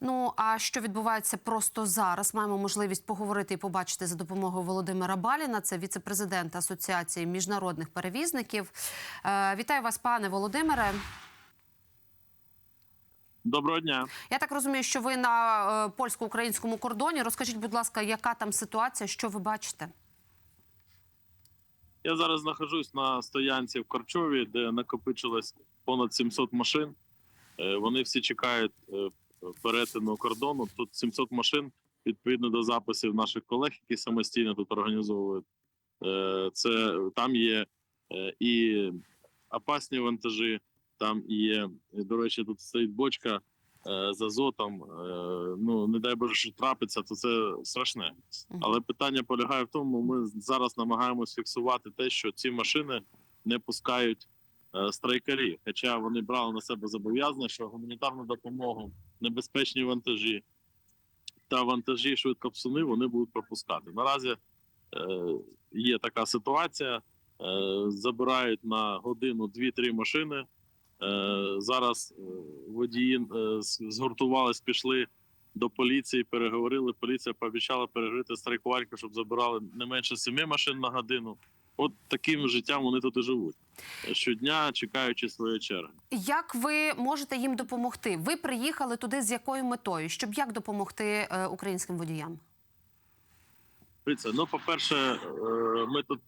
Ну а що відбувається просто зараз? Маємо можливість поговорити і побачити за допомогою Володимира Баліна. Це віце-президент Асоціації міжнародних перевізників. Е, вітаю вас, пане Володимире. Доброго дня. Я так розумію, що ви на е, польсько-українському кордоні. Розкажіть, будь ласка, яка там ситуація? Що ви бачите? Я зараз знаходжусь на стоянці в Корчові, де накопичилось понад 700 машин. Е, Вони всі чекають перетину кордону. Тут 700 машин відповідно до записів наших колег, які самостійно тут організовують. Е, Це там є е, і опасні вантажі, там є, до речі, тут стоїть бочка е, з азотом. Ну не дай Боже, що трапиться, то це страшне. Але питання полягає в тому, ми зараз намагаємось фіксувати те, що ці машини не пускають страйкарі. Хоча вони брали на себе зобов'язання, що гуманітарну допомогу, небезпечні вантажі та вантажі швидкопсуни вони будуть пропускати. Наразі е, є така ситуація. Е, забирають на годину 2-3 машини. Е, зараз е, водії е, згуртувались, пішли до поліції, переговорили. Поліція пообіцяла перегрити страйкувальку, щоб забирали не менше семи машин на годину. От таким життям вони тут і живуть щодня, чекаючи своєї черги. Як ви можете їм допомогти? Ви приїхали туди з якою метою? Щоб як допомогти е, українським водіям? Ну по-перше, е, ми тут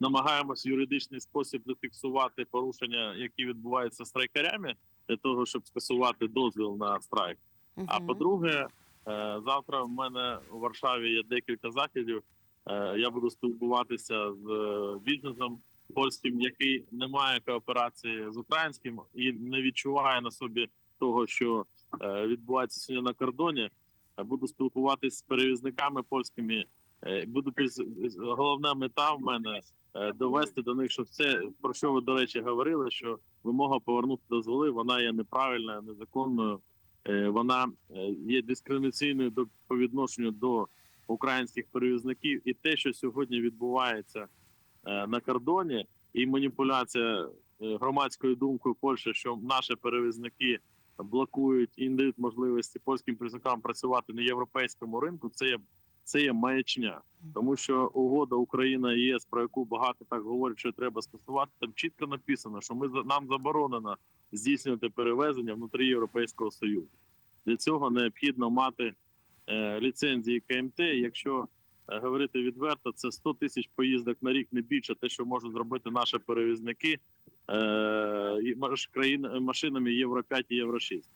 намагаємось юридичний спосіб зафіксувати порушення, які відбуваються страйкарями, для того, щоб скасувати дозвіл на страйк. А по-друге, е, завтра в мене у Варшаві є декілька заходів. Е, Я буду спілкуватися з е, бізнесом польським, який не має кооперації з українським і не відчуває на собі того, що е, відбувається сьогодні на кордоні. Буду спілкуватися з перевізниками польськими. Буду головна мета в мене довести до них, що все про що ви до речі говорили, що вимога повернути дозволи, вона є неправильною, незаконною. Вона є дискримінаційною по відношенню до українських перевізників, і те, що сьогодні відбувається е, на кордоні, і маніпуляція е, громадською думкою Польщі, що наші перевізники блокують і не дають можливості польським перевізникам працювати на європейському ринку. Це є це є маячня, тому що угода Україна ЄС, про яку багато так говорять, що треба скасувати, там чітко написано, що ми нам заборонено здійснювати перевезення внутрі Європейського союзу. Для цього необхідно мати ліцензії КМТ. Якщо е, говорити відверто, це 100 тисяч поїздок на рік, не більше те, що можуть зробити наші перевізники е, машинами Євро 5 і Євро 6.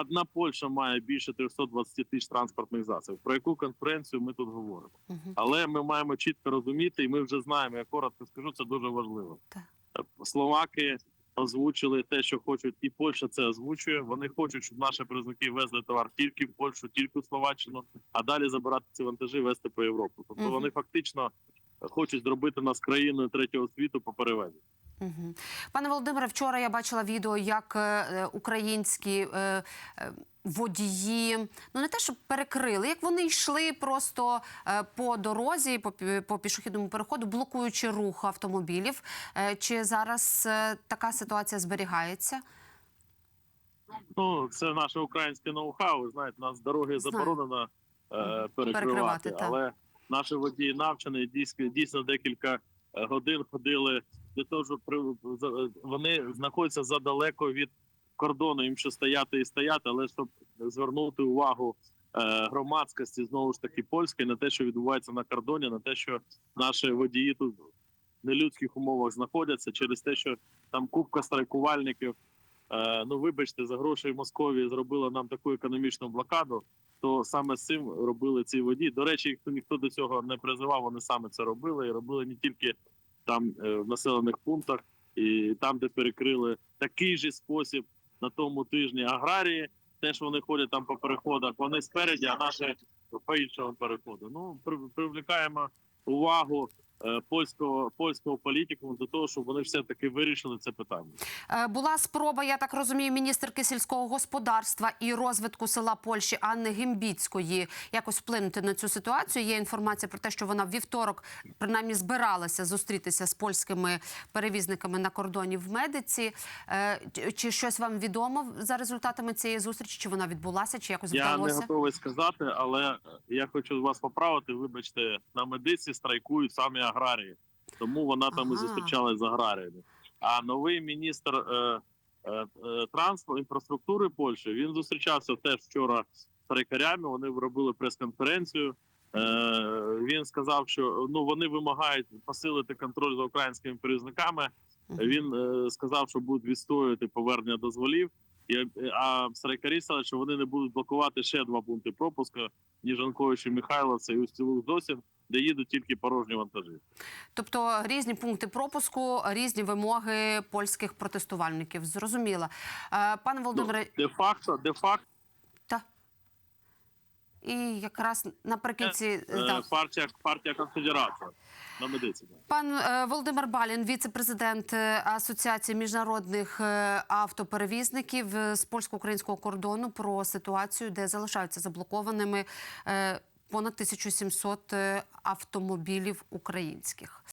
Одна Польща має більше 320 тисяч транспортних засобів. Про яку конкуренцію ми тут говоримо? Але ми маємо чітко розуміти, і ми вже знаємо. Я коротко скажу, це дуже важливо. Словаки озвучили те, що хочуть, і Польща це озвучує. Вони хочуть, щоб наші признаки везли товар тільки в Польщу, тільки в Словаччину, а далі забирати ці вантажі, везти по Європу. Тобто вони фактично хочуть зробити нас країною третього світу по перевезенню. Пане Володимире, вчора я бачила відео, як е, е, українські е, водії, ну не те, щоб перекрили, як вони йшли просто по дорозі, по, по пішохідному переходу, блокуючи рух автомобілів. Чи зараз така ситуація зберігається? Ну, це наше українське ноу-хау. Знаєте, нас дороги заборонено е, перекривати, Перекривати, але наші водії навчені дійсно, дійсно декілька годин ходили для того, щоб вони знаходяться задалеко від кордону. Їм ще стояти і стояти, але щоб звернути увагу е, громадськості знову ж таки польської на те, що відбувається на кордоні, на те, що наші водії тут в нелюдських умовах знаходяться через те, що там купка страйкувальників. Е, ну, вибачте, за гроші Московії зробила нам таку економічну блокаду. То саме з цим робили ці водії. До речі, ніхто до цього не призивав. Вони саме це робили і робили не тільки там е, в населених пунктах, і там, де перекрили такий же спосіб на тому тижні аграрії. Теж вони ходять там по переходах. Вони спереді, а наші по іншому переходу. Ну при- привлікаємо увагу польського польського політику для того, щоб вони все таки вирішили це питання. Е, Була спроба, я так розумію, міністерки сільського господарства і розвитку села Польщі Анни Гімбіцької якось вплинути на цю ситуацію. Є інформація про те, що вона в вівторок принаймні збиралася зустрітися з польськими перевізниками на кордоні в медиці. Е, чи- щось вам відомо за результатами цієї зустрічі? Чи вона відбулася, чи якось Я не готовий сказати, але я хочу вас поправити. Вибачте, на медиці страйкують самі аграрії, тому вона там і Ага. зустрічалась з аграріями. А новий міністр е, е, е, транспорту інфраструктури Польщі він зустрічався теж вчора з страйкарями. Вони робили прес-конференцію. Е, він сказав, що ну вони вимагають посилити контроль за українськими перевізниками. Він е, сказав, що будуть відстоювати повернення дозволів. І, е, а страйкарі сказали, що вони не будуть блокувати ще два пункти пропуску Ніжанкович і Михайловця і Устілух Досін, де їдуть тільки порожні вантажі. Тобто різні пункти пропуску, різні вимоги польських протестувальників. Зрозуміла. Е, Пане Володимире, Де факто, де факто і якраз наприкінці е, так. партія, партія конфедерація на медицині. Пан е, Володимир Балін, віце-президент Асоціації міжнародних автоперевізників з польсько-українського кордону про ситуацію, де залишаються заблокованими понад 1700 е, автомобілів українських.